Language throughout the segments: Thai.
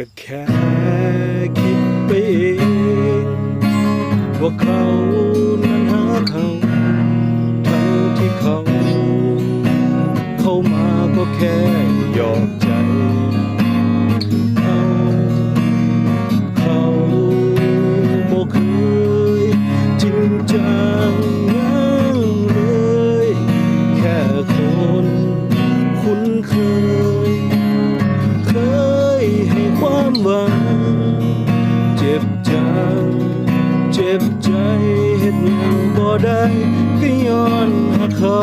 ก็แค่คิดไปเองว่าเขานั้นหาเขาทั้งที่เขา เข้ามาก็แค่หยอกใจเขาเขาบอกเคยจริงจังยังเลยแค่คนคุ้นเคย จ็บจัง เจ็บใจเห็นยังบ่ได้ก็ย้อนหาเขา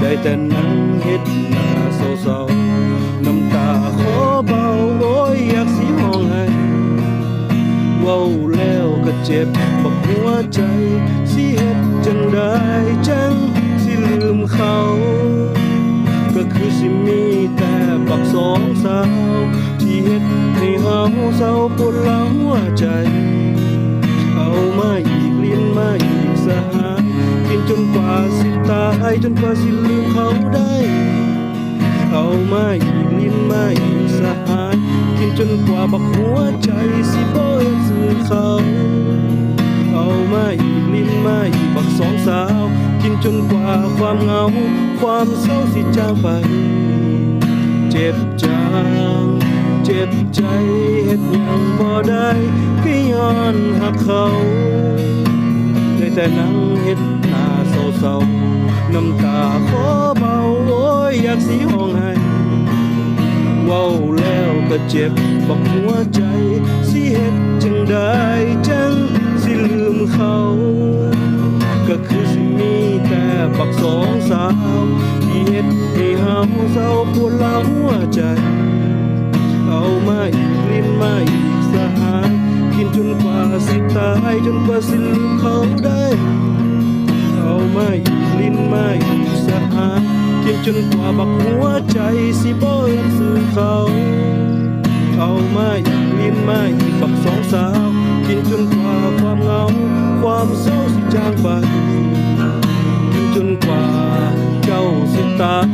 ได้แต่นั่งเฮ็ดหน้าเศร้าๆน้ำตาขอเบาโอ้ยอยากสิห้องให้เว้าแล้วก็เจ็บบักหัวใจ สิเฮ็ดจังได้จังสิลืมเขา ก็คือสิมีแต่บักสองสาวที่เฮ็ดให้เฮาเศร้าปวดายจนกว่าสิลืมเขาได้เอามาอีกลิ้นมาอีกสหายกินจนกว่าบักหัวใจสิบ่เห็นสื่อเขาเอามาอีกลิ้นมาอีกบักสองสาว กินจนกว่าความเหงา ความเศร้าสิจางไป เจ็บจังเจ็บใจเฮ็ดยังบ่ได้ก็ย้อนหักเขา แต่นั่งเฮ็ดหน้าเศร้าๆน้ำตาขอเบาโอ้ยอยากสิห้องให้เว้าแล้วก็เจ็บบักหัวใจ สิเฮ็ดจังได้จังสิลืมเขา ก็คือสิมีแต่บักสองสาวที่เฮ็ดให้เฮาเศร้าปวดหลังหัวใจ เอามาอีกลิ้นมาอีกสหาย จนกว่าสิตายจนกว่าสิลืมเขาได้เอามาอีกลิ้นมาอีกสหายกินจนกว่าบักหัวใจสิบ่เห็นสื่อเขาเอามาอีกลิ้นมาอีกบักสองสาวกินจนกว่าความเหงา ความเศร้าสิจางไปกินจนกว่าเจ้าสิตาย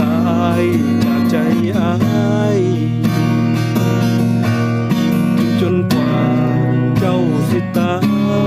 ตายจากใจ visitar.